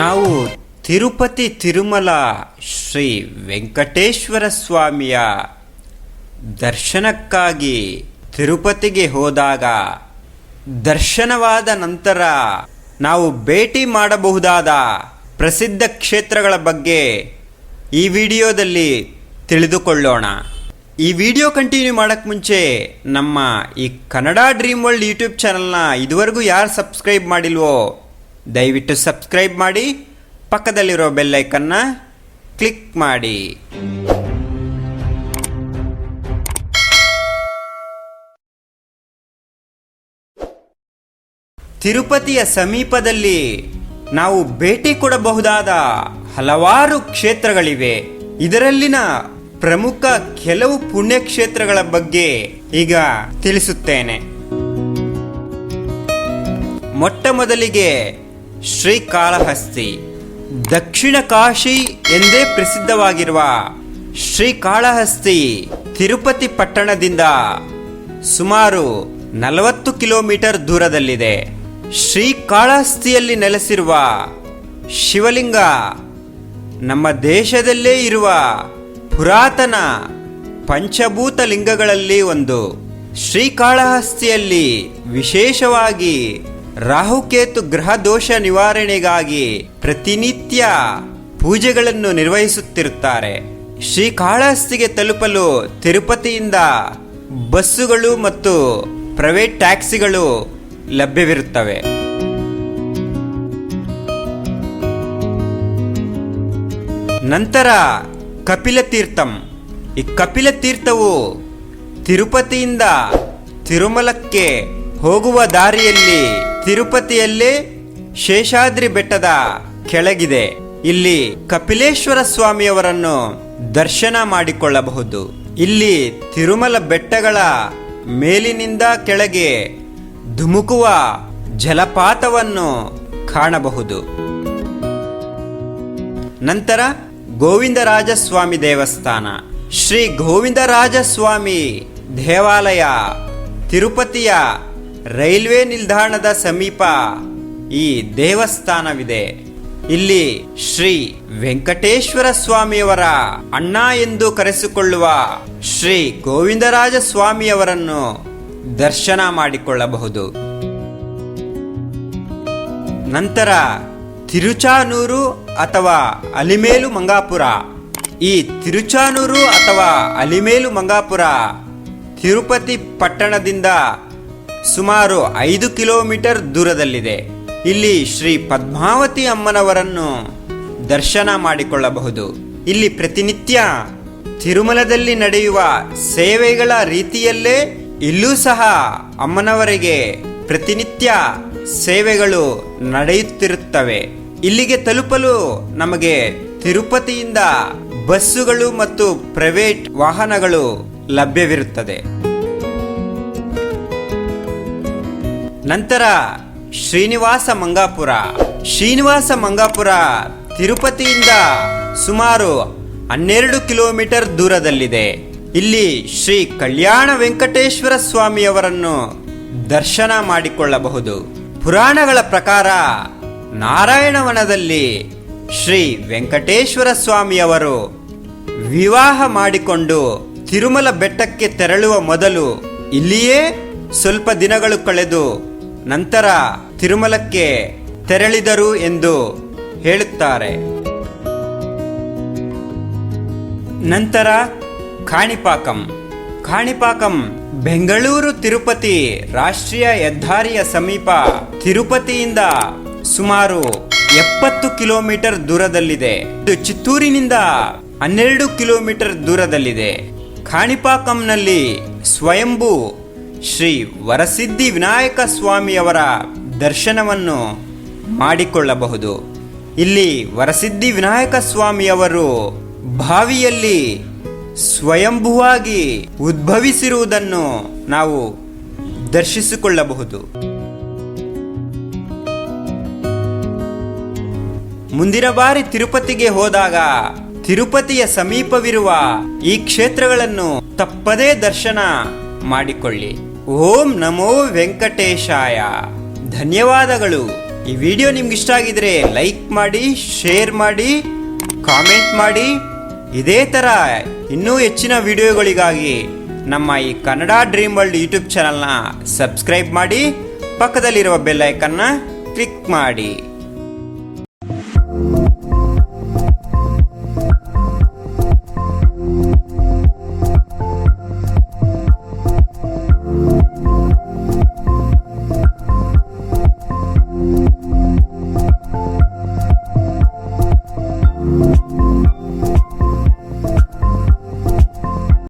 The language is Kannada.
ನಾವು ತಿರುಪತಿ ತಿರುಮಲ ಶ್ರೀ ವೆಂಕಟೇಶ್ವರ ಸ್ವಾಮಿಯ ದರ್ಶನಕ್ಕಾಗಿ ತಿರುಪತಿಗೆ ಹೋದಾಗ ದರ್ಶನವಾದ ನಂತರ ನಾವು ಭೇಟಿ ಮಾಡಬಹುದಾದ ಪ್ರಸಿದ್ಧ ಕ್ಷೇತ್ರಗಳ ಬಗ್ಗೆ ಈ ವಿಡಿಯೋದಲ್ಲಿ ತಿಳಿದುಕೊಳ್ಳೋಣ. ಈ ವಿಡಿಯೋ ಕಂಟಿನ್ಯೂ ಮಾಡೋಕ್ಕೆ ಮುಂಚೆ ನಮ್ಮ ಈ ಕನ್ನಡ ಡ್ರೀಮ್ ವರ್ಲ್ಡ್ ಯೂಟ್ಯೂಬ್ ಚಾನಲ್ನ ಇದುವರೆಗೂ ಯಾರು ಸಬ್ಸ್ಕ್ರೈಬ್ ಮಾಡಿಲ್ವೋ ದಯವಿಟ್ಟು ಸಬ್ಸ್ಕ್ರೈಬ್ ಮಾಡಿ, ಪಕ್ಕದಲ್ಲಿರೋ ಬೆಲ್ಲೈಕನ್ನು ಕ್ಲಿಕ್ ಮಾಡಿ. ತಿರುಪತಿಯ ಸಮೀಪದಲ್ಲಿ ನಾವು ಭೇಟಿ ಕೊಡಬಹುದಾದ ಹಲವಾರು ಕ್ಷೇತ್ರಗಳಿವೆ. ಇದರಲ್ಲಿನ ಪ್ರಮುಖ ಕೆಲವು ಪುಣ್ಯಕ್ಷೇತ್ರಗಳ ಬಗ್ಗೆ ಈಗ ತಿಳಿಸುತ್ತೇನೆ. ಮೊಟ್ಟ ಮೊದಲಿಗೆ ಶ್ರೀಕಾಳಹಸ್ತಿ. ದಕ್ಷಿಣ ಕಾಶಿ ಎಂದೇ ಪ್ರಸಿದ್ಧವಾಗಿರುವ ಶ್ರೀಕಾಳಹಸ್ತಿ ತಿರುಪತಿ ಪಟ್ಟಣದಿಂದ ಸುಮಾರು ನಲವತ್ತು ಕಿಲೋಮೀಟರ್ ದೂರದಲ್ಲಿದೆ. ಶ್ರೀಕಾಳಹಸ್ತಿಯಲ್ಲಿ ನೆಲೆಸಿರುವ ಶಿವಲಿಂಗ ನಮ್ಮ ದೇಶದಲ್ಲೇ ಇರುವ ಪುರಾತನ ಪಂಚಭೂತ ಲಿಂಗಗಳಲ್ಲಿ ಒಂದು. ಶ್ರೀಕಾಳಹಸ್ತಿಯಲ್ಲಿ ವಿಶೇಷವಾಗಿ ರಾಹುಕೇತು ಗ್ರಹ ದೋಷ ನಿವಾರಣೆಗಾಗಿ ಪ್ರತಿನಿತ್ಯ ಪೂಜೆಗಳನ್ನು ನಿರ್ವಹಿಸುತ್ತಿರುತ್ತಾರೆ. ಶ್ರೀ ಶ್ರೀಕಾಳಹಸ್ತಿಗೆ ತಲುಪಲು ತಿರುಪತಿಯಿಂದ ಬಸ್ಸುಗಳು ಮತ್ತು ಪ್ರೈವೇಟ್ ಟ್ಯಾಕ್ಸಿಗಳು ಲಭ್ಯವಿರುತ್ತವೆ. ನಂತರ ಕಪಿಲ ತೀರ್ಥಂ. ಈ ಕಪಿಲ ತೀರ್ಥವು ತಿರುಪತಿಯಿಂದ ತಿರುಮಲಕ್ಕೆ ಹೋಗುವ ದಾರಿಯಲ್ಲಿ ತಿರುಪತಿಯಲ್ಲೇ ಶೇಷಾದ್ರಿ ಬೆಟ್ಟದ ಕೆಳಗಿದೆ. ಇಲ್ಲಿ ಕಪಿಲೇಶ್ವರ ಸ್ವಾಮಿಯವರನ್ನು ದರ್ಶನ ಮಾಡಿಕೊಳ್ಳಬಹುದು. ಇಲ್ಲಿ ತಿರುಮಲ ಬೆಟ್ಟಗಳ ಮೇಲಿನಿಂದ ಕೆಳಗೆ ಧುಮುಕುವ ಜಲಪಾತವನ್ನು ಕಾಣಬಹುದು. ನಂತರ ಗೋವಿಂದರಾಜ ಸ್ವಾಮಿ ದೇವಸ್ಥಾನ. ಶ್ರೀ ಗೋವಿಂದರಾಜ ಸ್ವಾಮಿ ದೇವಾಲಯ ತಿರುಪತಿಯ ರೈಲ್ವೆ ನಿಲ್ದಾಣದ ಸಮೀಪ ಈ ದೇವಸ್ಥಾನವಿದೆ. ಇಲ್ಲಿ ಶ್ರೀ ವೆಂಕಟೇಶ್ವರ ಸ್ವಾಮಿಯವರ ಅಣ್ಣ ಎಂದು ಕರೆಸಿಕೊಳ್ಳುವ ಶ್ರೀ ಗೋವಿಂದರಾಜ ಸ್ವಾಮಿಯವರನ್ನು ದರ್ಶನ ಮಾಡಿಕೊಳ್ಳಬಹುದು. ನಂತರ ತಿರುಚಾನೂರು ಅಥವಾ ಅಲಿಮೇಲು ಮಂಗಾಪುರ. ಈ ತಿರುಚಾನೂರು ಅಥವಾ ಅಲಿಮೇಲು ಮಂಗಾಪುರ ತಿರುಪತಿ ಪಟ್ಟಣದಿಂದ ಸುಮಾರು ಐದು ಕಿಲೋಮೀಟರ್ ದೂರದಲ್ಲಿದೆ. ಇಲ್ಲಿ ಶ್ರೀ ಪದ್ಮಾವತಿ ಅಮ್ಮನವರನ್ನು ದರ್ಶನ ಮಾಡಿಕೊಳ್ಳಬಹುದು. ಇಲ್ಲಿ ಪ್ರತಿನಿತ್ಯ ತಿರುಮಲದಲ್ಲಿ ನಡೆಯುವ ಸೇವೆಗಳ ರೀತಿಯಲ್ಲೇ ಇಲ್ಲೂ ಸಹ ಅಮ್ಮನವರಿಗೆ ಪ್ರತಿನಿತ್ಯ ಸೇವೆಗಳು ನಡೆಯುತ್ತಿರುತ್ತವೆ. ಇಲ್ಲಿಗೆ ತಲುಪಲು ನಮಗೆ ತಿರುಪತಿಯಿಂದ ಬಸ್ಸುಗಳು ಮತ್ತು ಪ್ರೈವೇಟ್ ವಾಹನಗಳು ಲಭ್ಯವಿರುತ್ತದೆ. ನಂತರ ಶ್ರೀನಿವಾಸ ಮಂಗಾಪುರ. ಶ್ರೀನಿವಾಸ ಮಂಗಾಪುರ ತಿರುಪತಿಯಿಂದ ಸುಮಾರು ಹನ್ನೆರಡು ಕಿಲೋಮೀಟರ್ ದೂರದಲ್ಲಿದೆ. ಇಲ್ಲಿ ಶ್ರೀ ಕಲ್ಯಾಣ ವೆಂಕಟೇಶ್ವರ ಸ್ವಾಮಿಯವರನ್ನು ದರ್ಶನ ಮಾಡಿಕೊಳ್ಳಬಹುದು. ಪುರಾಣಗಳ ಪ್ರಕಾರ ನಾರಾಯಣವನದಲ್ಲಿ ಶ್ರೀ ವೆಂಕಟೇಶ್ವರ ಸ್ವಾಮಿಯವರು ವಿವಾಹ ಮಾಡಿಕೊಂಡು ತಿರುಮಲ ಬೆಟ್ಟಕ್ಕೆ ತೆರಳುವ ಮೊದಲು ಇಲ್ಲಿಯೇ ಸ್ವಲ್ಪ ದಿನಗಳು ಕಳೆದು ನಂತರ ತಿರುಮಲಕ್ಕೆ ತೆರಳಿದರು ಎಂದು ಹೇಳುತ್ತಾರೆ. ನಂತರ ಕಾಣಿಪಾಕಂ ಕಾಣಿಪಾಕಂ ಬೆಂಗಳೂರು ತಿರುಪತಿ ರಾಷ್ಟ್ರೀಯ ಹೆದ್ದಾರಿಯ ಸಮೀಪ ತಿರುಪತಿಯಿಂದ ಸುಮಾರು ಎಪ್ಪತ್ತು ಕಿಲೋಮೀಟರ್ ದೂರದಲ್ಲಿದೆ. ಇದು ಚಿತ್ತೂರಿನಿಂದ ಹನ್ನೆರಡು ಕಿಲೋಮೀಟರ್ ದೂರದಲ್ಲಿದೆ. ಕಾಣಿಪಾಕಂನಲ್ಲಿ ಸ್ವಯಂಭೂ ಶ್ರೀ ವರಸಿದ್ಧಿ ವಿನಾಯಕ ಸ್ವಾಮಿಯವರ ದರ್ಶನವನ್ನು ಮಾಡಿಕೊಳ್ಳಬಹುದು. ಇಲ್ಲಿ ವರಸಿದ್ಧಿ ವಿನಾಯಕ ಸ್ವಾಮಿಯವರು ಬಾವಿಯಲ್ಲಿ ಸ್ವಯಂಭುವಾಗಿ ಉದ್ಭವಿಸಿರುವುದನ್ನು ನಾವು ದರ್ಶಿಸಿಕೊಳ್ಳಬಹುದು. ಮುಂದಿನ ಬಾರಿ ತಿರುಪತಿಗೆ ಹೋದಾಗ ತಿರುಪತಿಯ ಸಮೀಪವಿರುವ ಈ ಕ್ಷೇತ್ರಗಳನ್ನು ತಪ್ಪದೇ ದರ್ಶನ ಮಾಡಿಕೊಳ್ಳಿ. ಓಂ ನಮೋ ವೆಂಕಟೇಶಾಯ. ಧನ್ಯವಾದಗಳು. ಈ ವಿಡಿಯೋ ನಿಮ್ಗೆ ಇಷ್ಟ ಆಗಿದ್ರೆ ಲೈಕ್ ಮಾಡಿ, ಶೇರ್ ಮಾಡಿ, ಕಾಮೆಂಟ್ ಮಾಡಿ. ಇದೇ ಥರ ಇನ್ನೂ ಹೆಚ್ಚಿನ ವಿಡಿಯೋಗಳಿಗಾಗಿ ನಮ್ಮ ಈ ಕನ್ನಡ ಡ್ರೀಮ್ ವರ್ಲ್ಡ್ ಯೂಟ್ಯೂಬ್ ಚಾನಲ್ನ ಸಬ್ಸ್ಕ್ರೈಬ್ ಮಾಡಿ, ಪಕ್ಕದಲ್ಲಿರುವ ಬೆಲ್ಲೈಕನ್ನ ಕ್ಲಿಕ್ ಮಾಡಿ.